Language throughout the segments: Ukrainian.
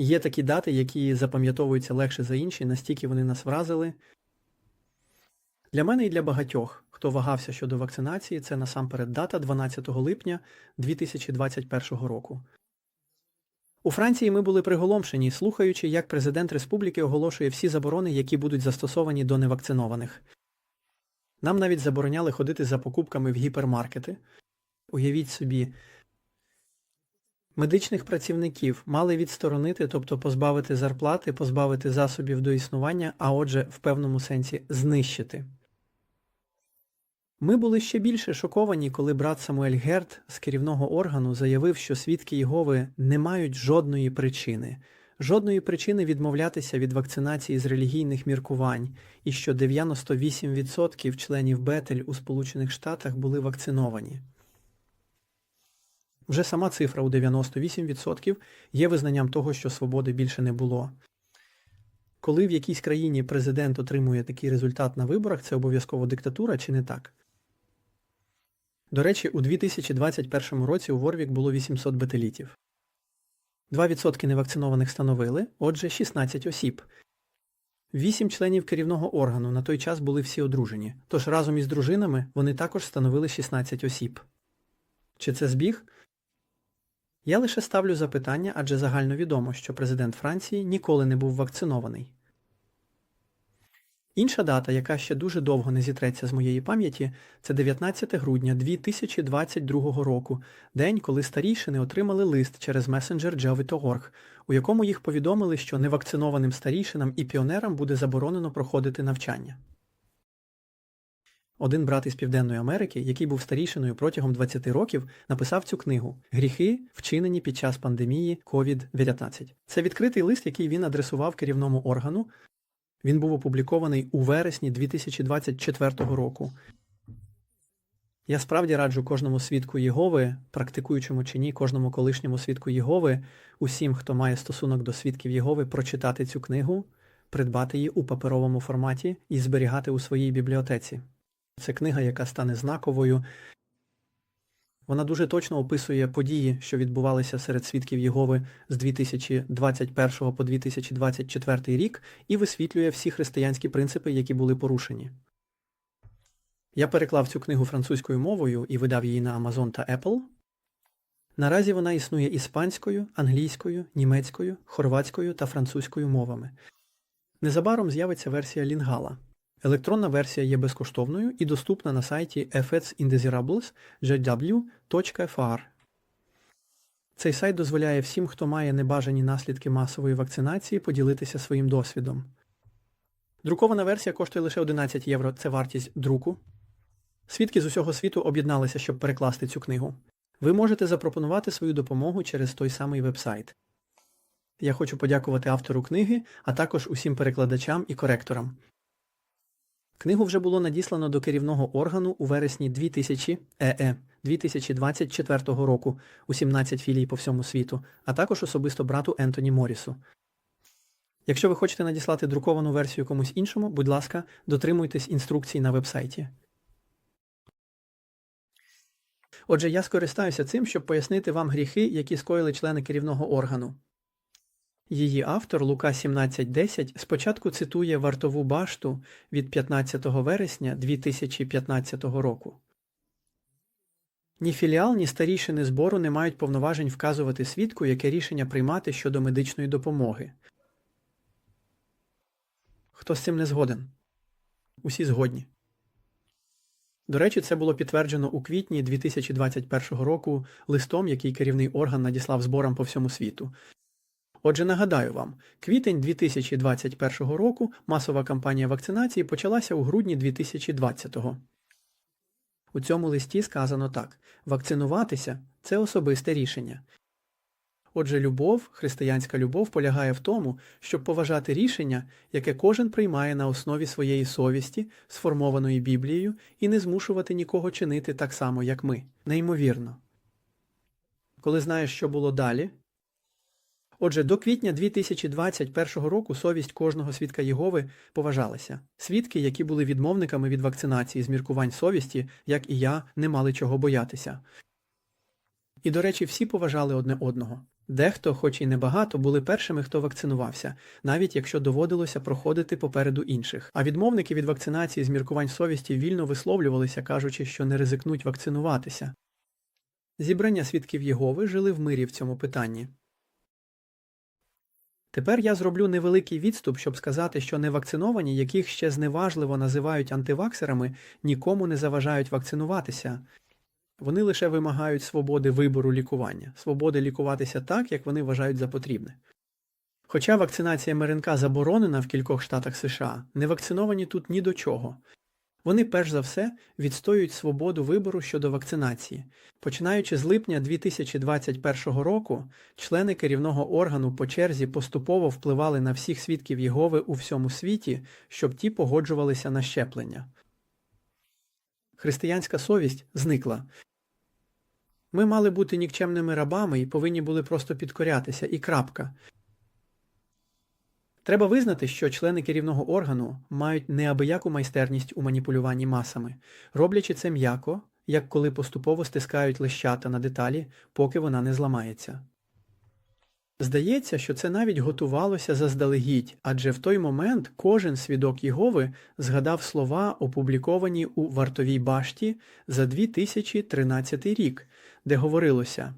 Є такі дати, які запам'ятовуються легше за інші, настільки вони нас вразили. Для мене і для багатьох, хто вагався щодо вакцинації, це насамперед дата 12 липня 2021 року. У Франції ми були приголомшені, слухаючи, як президент республіки оголошує всі заборони, які будуть застосовані до невакцинованих. Нам навіть забороняли ходити за покупками в гіпермаркети. Уявіть собі, медичних працівників мали відсторонити, тобто позбавити зарплати, позбавити засобів до існування, а отже, в певному сенсі знищити. Ми були ще більше шоковані, коли брат Самуель Герт з керівного органу заявив, що свідки Єгови не мають жодної причини, жодної причини відмовлятися від вакцинації з релігійних міркувань, і що 98% членів Бетель у Сполучених Штатах були вакциновані. Вже сама цифра у 98% є визнанням того, що свободи більше не було. Коли в якійсь країні президент отримує такий результат на виборах, це обов'язково диктатура чи не так? До речі, у 2021 році у Ворвік було 800 бетелітів. 2% невакцинованих становили, отже, 16 осіб. Вісім членів керівного органу на той час були всі одружені, тож разом із дружинами вони також становили 16 осіб. Чи це збіг? Я лише ставлю запитання, адже загально відомо, що президент Франції ніколи не був вакцинований. Інша дата, яка ще дуже довго не зітреться з моєї пам'яті, це 19 грудня 2022 року, день, коли старійшини отримали лист через месенджер Java.org, у якому їх повідомили, що невакцинованим старійшинам і піонерам буде заборонено проходити навчання. Один брат із Південної Америки, який був старішиною протягом 20 років, написав цю книгу Гріхи, вчинені під час пандемії COVID-19. Це відкритий лист, який він адресував керівному органу. Він був опублікований у вересні 2024 року. Я справді раджу кожному свідку Єгови, практикуючому чи ні, кожному колишньому свідку Єгови, усім, хто має стосунок до свідків Єгови, прочитати цю книгу, придбати її у паперовому форматі і зберігати у своїй бібліотеці. Це книга, яка стане знаковою. Вона дуже точно описує події, що відбувалися серед свідків Єгови з 2021 по 2024 рік, і висвітлює всі християнські принципи, які були порушені. Я переклав цю книгу французькою мовою і видав її на Amazon та Apple. Наразі вона існує іспанською, англійською, німецькою, хорватською та французькою мовами. Незабаром з'явиться версія Лінгала. Електронна версія є безкоштовною і доступна на сайті fsindesirables.jw.fr. Цей сайт дозволяє всім, хто має небажані наслідки масової вакцинації, поділитися своїм досвідом. Друкована версія коштує лише 11 євро, це вартість друку. Свідки з усього світу об'єдналися, щоб перекласти цю книгу. Ви можете запропонувати свою допомогу через той самий вебсайт. Я хочу подякувати автору книги, а також усім перекладачам і коректорам. Книгу вже було надіслано до керівного органу у вересні 2000 ЕЕ 2024 року у 17 філій по всьому світу, а також особисто брату Ентоні Морісу. Якщо ви хочете надіслати друковану версію комусь іншому, будь ласка, дотримуйтесь інструкцій на вебсайті. Отже, я скористаюся цим, щоб пояснити вам гріхи, які скоїли члени керівного органу. Її автор Лука 17.10 спочатку цитує вартову башту від 15 вересня 2015 року. Ні філіал, ні старішини збору не мають повноважень вказувати свідку, яке рішення приймати щодо медичної допомоги. Хто з цим не згоден? Усі згодні. До речі, це було підтверджено у квітні 2021 року листом, який керівний орган надіслав зборам по всьому світу. Отже, нагадаю вам, квітень 2021 року масова кампанія вакцинації почалася у грудні 2020-го. У цьому листі сказано так: вакцинуватися це особисте рішення. Отже, любов, християнська любов полягає в тому, щоб поважати рішення, яке кожен приймає на основі своєї совісті, сформованої Біблією, і не змушувати нікого чинити так само, як ми. Неймовірно. Коли знаєш, що було далі, Отже, до квітня 2021 року совість кожного свідка Єгови поважалася. Свідки, які були відмовниками від вакцинації з міркувань совісті, як і я, не мали чого боятися. І, до речі, всі поважали одне одного. Дехто, хоч і небагато, були першими, хто вакцинувався, навіть якщо доводилося проходити попереду інших. А відмовники від вакцинації з міркувань совісті вільно висловлювалися, кажучи, що не ризикнуть вакцинуватися. Зібрання свідків Єгови жили в мирі в цьому питанні. Тепер я зроблю невеликий відступ, щоб сказати, що невакциновані, яких ще зневажливо називають антиваксерами, нікому не заважають вакцинуватися. Вони лише вимагають свободи вибору лікування, свободи лікуватися так, як вони вважають за потрібне. Хоча вакцинація МРНК заборонена в кількох штатах США, невакциновані тут ні до чого. Вони перш за все відстоюють свободу вибору щодо вакцинації. Починаючи з липня 2021 року, члени керівного органу по черзі поступово впливали на всіх свідків Єгови у всьому світі, щоб ті погоджувалися на щеплення. Християнська совість зникла. Ми мали бути нікчемними рабами і повинні були просто підкорятися, і крапка. Треба визнати, що члени керівного органу мають неабияку майстерність у маніпулюванні масами, роблячи це м'яко, як коли поступово стискають лещата на деталі, поки вона не зламається. Здається, що це навіть готувалося заздалегідь, адже в той момент кожен свідок Єгови згадав слова, опубліковані у вартовій башті за 2013 рік, де говорилося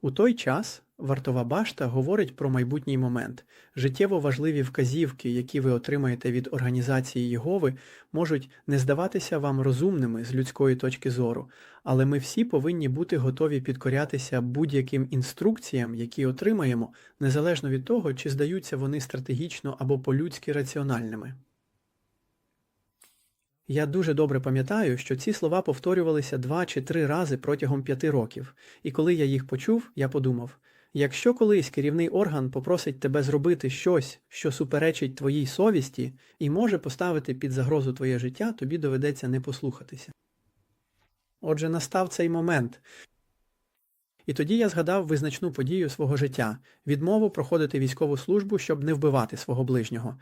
у той час вартова башта говорить про майбутній момент. Життєво важливі вказівки, які ви отримаєте від організації Єгови, можуть не здаватися вам розумними з людської точки зору, але ми всі повинні бути готові підкорятися будь-яким інструкціям, які отримаємо, незалежно від того, чи здаються вони стратегічно або по-людськи раціональними. Я дуже добре пам'ятаю, що ці слова повторювалися два чи три рази протягом п'яти років, і коли я їх почув, я подумав якщо колись керівний орган попросить тебе зробити щось, що суперечить твоїй совісті, і може поставити під загрозу твоє життя, тобі доведеться не послухатися. Отже, настав цей момент. І тоді я згадав визначну подію свого життя відмову проходити військову службу, щоб не вбивати свого ближнього.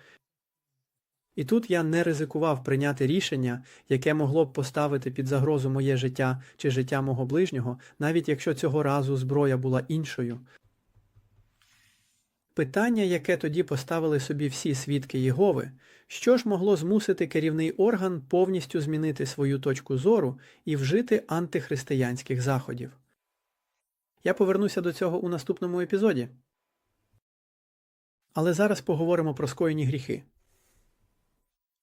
І тут я не ризикував прийняти рішення, яке могло б поставити під загрозу моє життя чи життя мого ближнього, навіть якщо цього разу зброя була іншою. Питання, яке тоді поставили собі всі свідки Єгови, що ж могло змусити керівний орган повністю змінити свою точку зору і вжити антихристиянських заходів. Я повернуся до цього у наступному епізоді. Але зараз поговоримо про скоєні гріхи.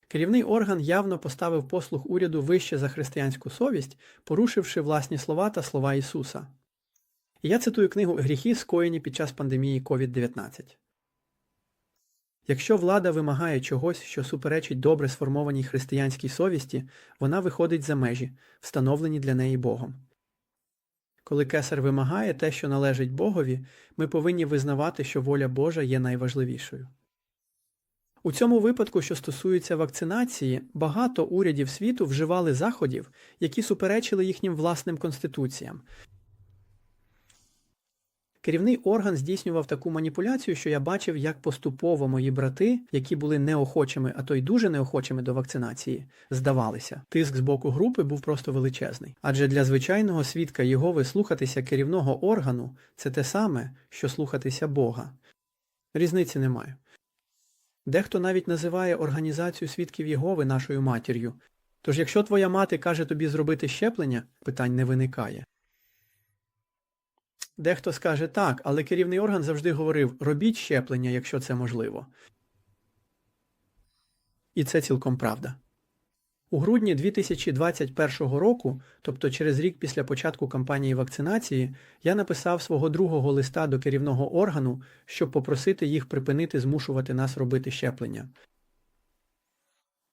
Керівний орган явно поставив послуг уряду вище за християнську совість, порушивши власні слова та слова Ісуса. Я цитую книгу Гріхи, скоєні під час пандемії COVID-19. Якщо влада вимагає чогось, що суперечить добре сформованій християнській совісті, вона виходить за межі, встановлені для неї Богом. Коли кесар вимагає те, що належить Богові, ми повинні визнавати, що воля Божа є найважливішою. У цьому випадку, що стосується вакцинації, багато урядів світу вживали заходів, які суперечили їхнім власним конституціям. Керівний орган здійснював таку маніпуляцію, що я бачив, як поступово мої брати, які були неохочими, а то й дуже неохочими до вакцинації, здавалися. Тиск з боку групи був просто величезний. Адже для звичайного свідка його вислухатися керівного органу це те саме, що слухатися Бога. Різниці немає. Дехто навіть називає організацію свідків Єгови нашою матір'ю. Тож якщо твоя мати каже тобі зробити щеплення, питань не виникає. Дехто скаже так, але керівний орган завжди говорив робіть щеплення, якщо це можливо. І це цілком правда. У грудні 2021 року, тобто через рік після початку кампанії вакцинації, я написав свого другого листа до керівного органу, щоб попросити їх припинити змушувати нас робити щеплення.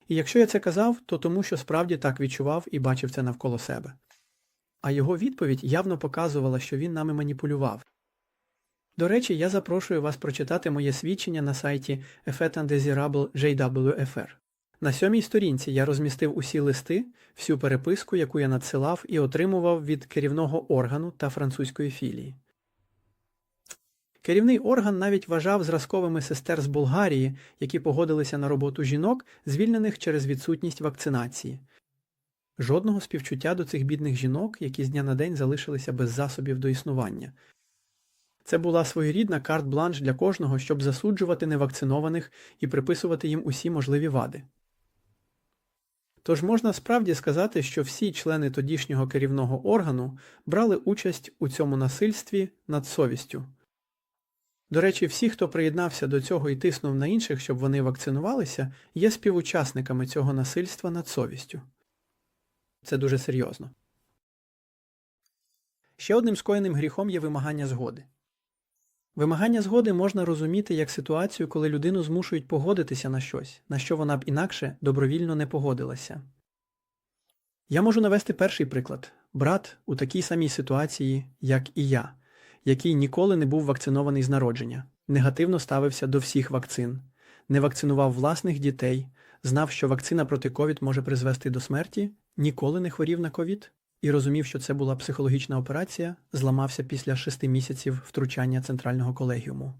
І якщо я це казав, то тому що справді так відчував і бачив це навколо себе. А його відповідь явно показувала, що він нами маніпулював. До речі, я запрошую вас прочитати моє свідчення на сайті JWFR. На сьомій сторінці я розмістив усі листи, всю переписку, яку я надсилав і отримував від керівного органу та французької філії. Керівний орган навіть вважав зразковими сестер з Болгарії, які погодилися на роботу жінок, звільнених через відсутність вакцинації. Жодного співчуття до цих бідних жінок, які з дня на день залишилися без засобів до існування. Це була своєрідна карт-бланш для кожного, щоб засуджувати невакцинованих і приписувати їм усі можливі вади. Тож можна справді сказати, що всі члени тодішнього керівного органу брали участь у цьому насильстві над совістю. До речі, всі, хто приєднався до цього і тиснув на інших, щоб вони вакцинувалися, є співучасниками цього насильства над совістю. Це дуже серйозно. Ще одним скоєним гріхом є вимагання згоди. Вимагання згоди можна розуміти як ситуацію, коли людину змушують погодитися на щось, на що вона б інакше добровільно не погодилася. Я можу навести перший приклад брат у такій самій ситуації, як і я, який ніколи не був вакцинований з народження, негативно ставився до всіх вакцин, не вакцинував власних дітей, знав, що вакцина проти ковід може призвести до смерті, ніколи не хворів на ковід і розумів, що це була психологічна операція, зламався після шести місяців втручання центрального колегіуму.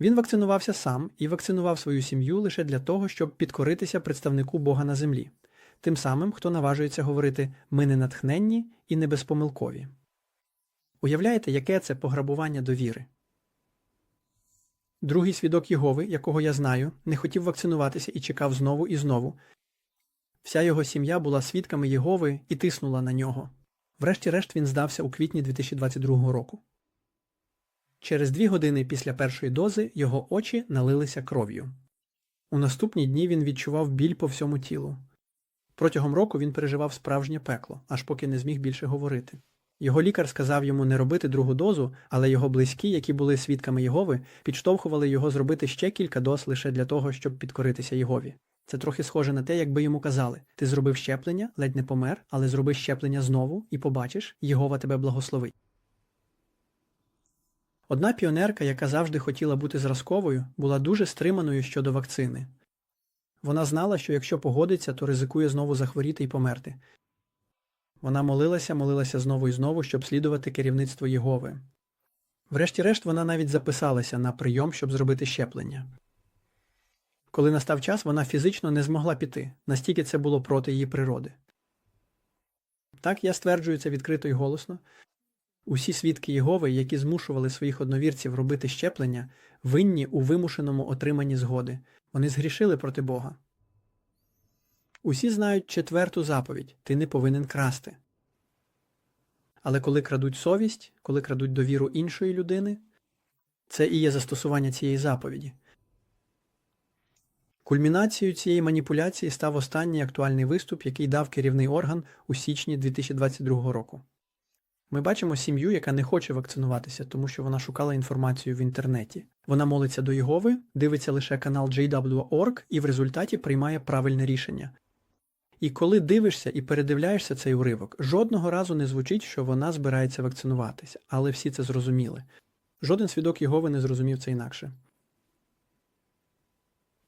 Він вакцинувався сам і вакцинував свою сім'ю лише для того, щоб підкоритися представнику Бога на землі, тим самим, хто наважується говорити ми не натхненні і не безпомилкові. Уявляєте, яке це пограбування довіри? Другий свідок Єгови, якого я знаю, не хотів вакцинуватися і чекав знову і знову, Вся його сім'я була свідками Єгови і тиснула на нього. Врешті-решт він здався у квітні 2022 року. Через дві години після першої дози його очі налилися кров'ю. У наступні дні він відчував біль по всьому тілу. Протягом року він переживав справжнє пекло, аж поки не зміг більше говорити. Його лікар сказав йому не робити другу дозу, але його близькі, які були свідками Єгови, підштовхували його зробити ще кілька доз лише для того, щоб підкоритися Єгові. Це трохи схоже на те, якби йому казали: ти зробив щеплення, ледь не помер, але зроби щеплення знову і побачиш, Єгова тебе благословить. Одна піонерка, яка завжди хотіла бути зразковою, була дуже стриманою щодо вакцини. Вона знала, що якщо погодиться, то ризикує знову захворіти і померти. Вона молилася, молилася знову і знову, щоб слідувати керівництву Єгови. Врешті-решт, вона навіть записалася на прийом, щоб зробити щеплення. Коли настав час, вона фізично не змогла піти, настільки це було проти її природи. Так я стверджую це відкрито й голосно. Усі свідки Єгови, які змушували своїх одновірців робити щеплення, винні у вимушеному отриманні згоди. Вони згрішили проти Бога. Усі знають четверту заповідь ти не повинен красти. Але коли крадуть совість, коли крадуть довіру іншої людини, це і є застосування цієї заповіді. Кульмінацією цієї маніпуляції став останній актуальний виступ, який дав керівний орган у січні 2022 року. Ми бачимо сім'ю, яка не хоче вакцинуватися, тому що вона шукала інформацію в інтернеті. Вона молиться до Єгови, дивиться лише канал JW.org і в результаті приймає правильне рішення. І коли дивишся і передивляєшся цей уривок, жодного разу не звучить, що вона збирається вакцинуватися, але всі це зрозуміли. Жоден свідок Єгови не зрозумів це інакше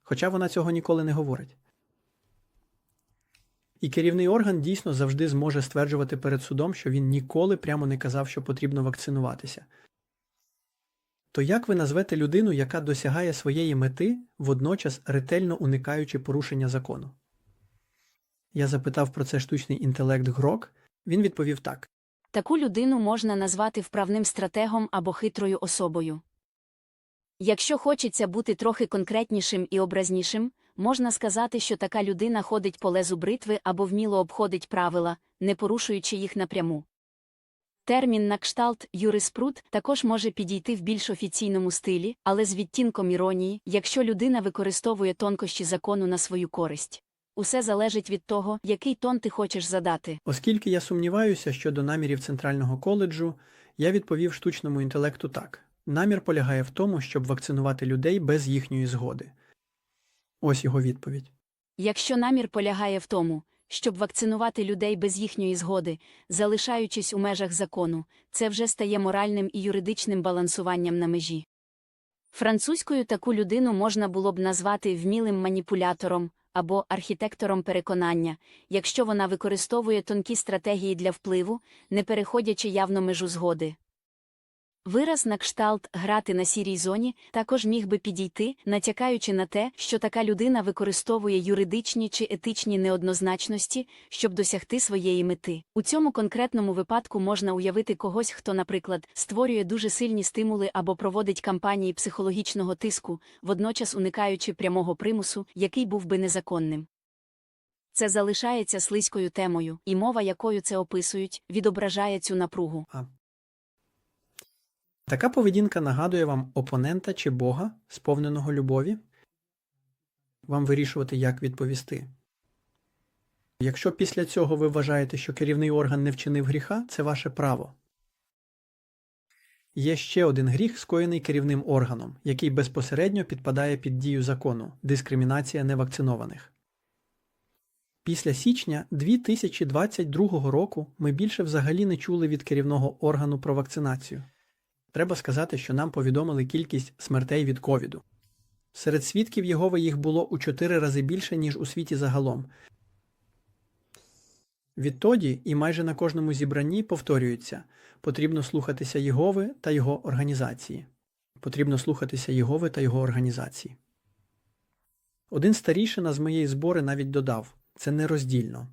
хоча вона цього ніколи не говорить. І керівний орган дійсно завжди зможе стверджувати перед судом, що він ніколи прямо не казав, що потрібно вакцинуватися. То як ви назвете людину, яка досягає своєї мети, водночас ретельно уникаючи порушення закону? Я запитав про це штучний інтелект Грок. Він відповів так. Таку людину можна назвати вправним стратегом або хитрою особою. Якщо хочеться бути трохи конкретнішим і образнішим, можна сказати, що така людина ходить по лезу бритви або вміло обходить правила, не порушуючи їх напряму. Термін на кшталт юриспрут також може підійти в більш офіційному стилі, але з відтінком іронії, якщо людина використовує тонкощі закону на свою користь. Усе залежить від того, який тон ти хочеш задати. Оскільки я сумніваюся щодо намірів Центрального коледжу, я відповів штучному інтелекту так. Намір полягає в тому, щоб вакцинувати людей без їхньої згоди. Ось його відповідь. Якщо намір полягає в тому, щоб вакцинувати людей без їхньої згоди, залишаючись у межах закону, це вже стає моральним і юридичним балансуванням на межі. Французькою таку людину можна було б назвати вмілим маніпулятором або архітектором переконання, якщо вона використовує тонкі стратегії для впливу, не переходячи явно межу згоди. Вираз на кшталт грати на сірій зоні також міг би підійти, натякаючи на те, що така людина використовує юридичні чи етичні неоднозначності, щоб досягти своєї мети. У цьому конкретному випадку можна уявити когось, хто, наприклад, створює дуже сильні стимули або проводить кампанії психологічного тиску, водночас уникаючи прямого примусу, який був би незаконним. Це залишається слизькою темою, і мова, якою це описують, відображає цю напругу. Така поведінка нагадує вам опонента чи Бога, сповненого любові. Вам вирішувати, як відповісти. Якщо після цього ви вважаєте, що керівний орган не вчинив гріха, це ваше право. Є ще один гріх, скоєний керівним органом, який безпосередньо підпадає під дію закону дискримінація невакцинованих. Після січня 2022 року ми більше взагалі не чули від керівного органу про вакцинацію. Треба сказати, що нам повідомили кількість смертей від ковіду. Серед свідків Єгови їх було у 4 рази більше, ніж у світі загалом. Відтоді і майже на кожному зібранні повторюється потрібно слухатися Єгови та його організації. Потрібно слухатися Єгови та його організації. Один старішина з моєї збори навіть додав це нероздільно.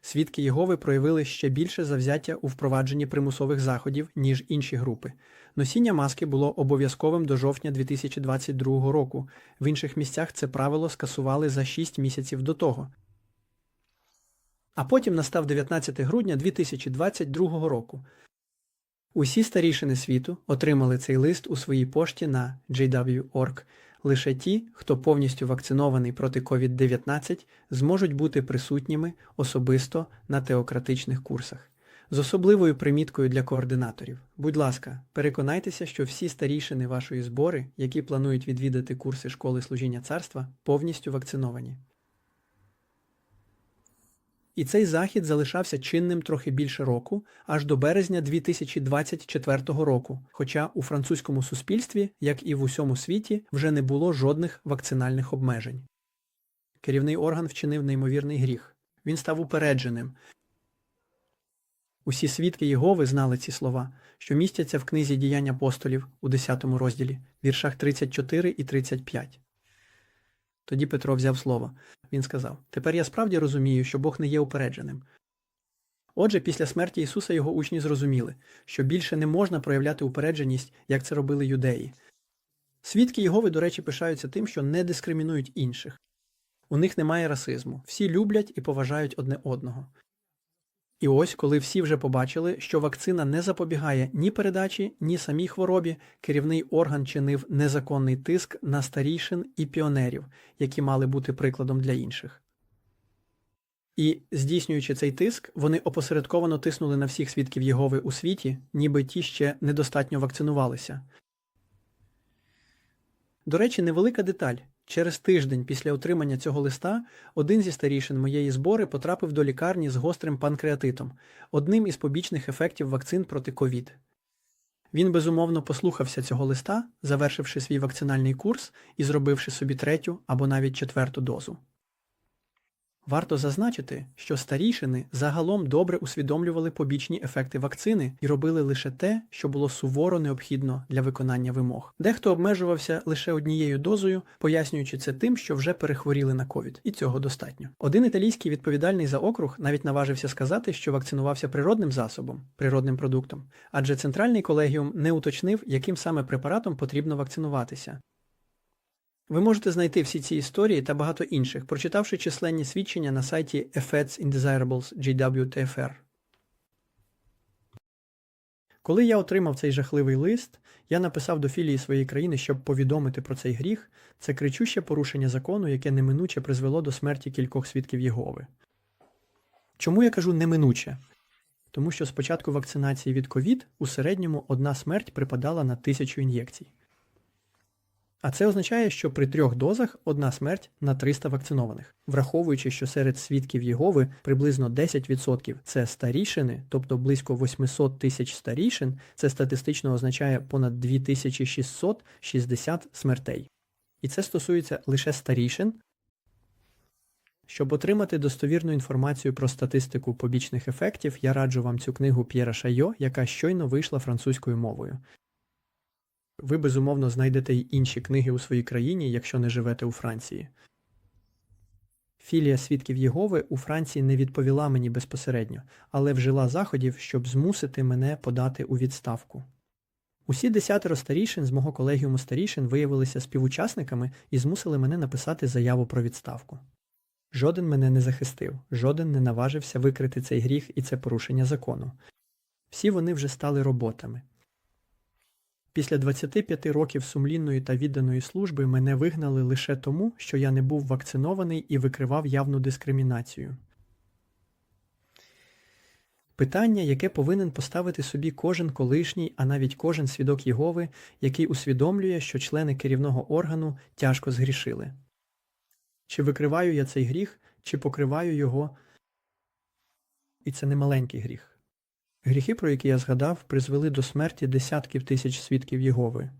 Свідки Єгови проявили ще більше завзяття у впровадженні примусових заходів, ніж інші групи. Носіння маски було обов'язковим до жовтня 2022 року. В інших місцях це правило скасували за 6 місяців до того. А потім настав 19 грудня 2022 року. Усі старішини світу отримали цей лист у своїй пошті на JW.org. Лише ті, хто повністю вакцинований проти COVID-19, зможуть бути присутніми особисто на теократичних курсах. З особливою приміткою для координаторів. Будь ласка, переконайтеся, що всі старішини вашої збори, які планують відвідати курси школи служіння царства, повністю вакциновані. І цей захід залишався чинним трохи більше року, аж до березня 2024 року, хоча у французькому суспільстві, як і в усьому світі, вже не було жодних вакцинальних обмежень. Керівний орган вчинив неймовірний гріх. Він став упередженим. Усі свідки Єгови знали ці слова, що містяться в книзі діянь апостолів у 10 розділі, віршах 34 і 35. Тоді Петро взяв слово. Він сказав: Тепер я справді розумію, що Бог не є упередженим. Отже, після смерті Ісуса його учні зрозуміли, що більше не можна проявляти упередженість, як це робили юдеї. Свідки Єгови, до речі, пишаються тим, що не дискримінують інших. У них немає расизму, всі люблять і поважають одне одного. І ось, коли всі вже побачили, що вакцина не запобігає ні передачі, ні самій хворобі, керівний орган чинив незаконний тиск на старішин і піонерів, які мали бути прикладом для інших. І, здійснюючи цей тиск, вони опосередковано тиснули на всіх свідків Єгови у світі, ніби ті ще недостатньо вакцинувалися. До речі, невелика деталь. Через тиждень після отримання цього листа один зі старішин моєї збори потрапив до лікарні з гострим панкреатитом, одним із побічних ефектів вакцин проти ковід. Він безумовно послухався цього листа, завершивши свій вакцинальний курс і зробивши собі третю або навіть четверту дозу. Варто зазначити, що старішини загалом добре усвідомлювали побічні ефекти вакцини і робили лише те, що було суворо необхідно для виконання вимог. Дехто обмежувався лише однією дозою, пояснюючи це тим, що вже перехворіли на ковід, і цього достатньо. Один італійський відповідальний за округ навіть наважився сказати, що вакцинувався природним засобом, природним продуктом, адже центральний колегіум не уточнив, яким саме препаратом потрібно вакцинуватися. Ви можете знайти всі ці історії та багато інших, прочитавши численні свідчення на сайті Effects Indesirables GWTFR. Коли я отримав цей жахливий лист, я написав до філії своєї країни, щоб повідомити про цей гріх, це кричуще порушення закону, яке неминуче призвело до смерті кількох свідків Єгови. Чому я кажу неминуче? Тому що з початку вакцинації від ковід у середньому одна смерть припадала на тисячу ін'єкцій. А це означає, що при трьох дозах одна смерть на 300 вакцинованих, враховуючи, що серед свідків Єгови приблизно 10% це старішини, тобто близько 800 тисяч старішин, це статистично означає понад 2660 смертей. І це стосується лише старішин, Щоб отримати достовірну інформацію про статистику побічних ефектів, я раджу вам цю книгу П'єра Шайо, яка щойно вийшла французькою мовою. Ви безумовно знайдете й інші книги у своїй країні, якщо не живете у Франції. Філія свідків Єгови у Франції не відповіла мені безпосередньо, але вжила заходів, щоб змусити мене подати у відставку. Усі десятеро старішин з мого колегіуму старішин виявилися співучасниками і змусили мене написати заяву про відставку. Жоден мене не захистив, жоден не наважився викрити цей гріх і це порушення закону. Всі вони вже стали роботами. Після 25 років сумлінної та відданої служби мене вигнали лише тому, що я не був вакцинований і викривав явну дискримінацію. Питання, яке повинен поставити собі кожен колишній, а навіть кожен свідок Єгови, який усвідомлює, що члени керівного органу тяжко згрішили. Чи викриваю я цей гріх, чи покриваю його? І це не маленький гріх. Гріхи, про які я згадав, призвели до смерті десятків тисяч свідків Єгови.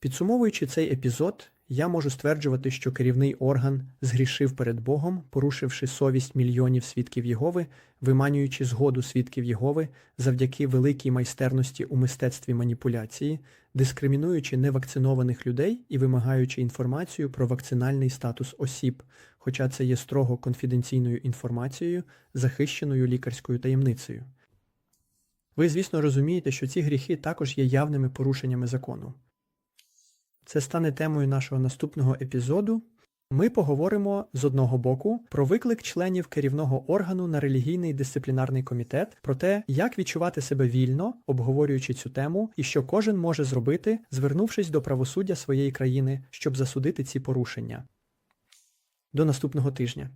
Підсумовуючи цей епізод, я можу стверджувати, що керівний орган згрішив перед Богом, порушивши совість мільйонів свідків Єгови, виманюючи згоду свідків Єгови завдяки великій майстерності у мистецтві маніпуляції, дискримінуючи невакцинованих людей і вимагаючи інформацію про вакцинальний статус осіб, хоча це є строго конфіденційною інформацією, захищеною лікарською таємницею. Ви, звісно, розумієте, що ці гріхи також є явними порушеннями закону. Це стане темою нашого наступного епізоду. Ми поговоримо з одного боку про виклик членів керівного органу на релігійний дисциплінарний комітет, про те, як відчувати себе вільно, обговорюючи цю тему, і що кожен може зробити, звернувшись до правосуддя своєї країни, щоб засудити ці порушення. До наступного тижня.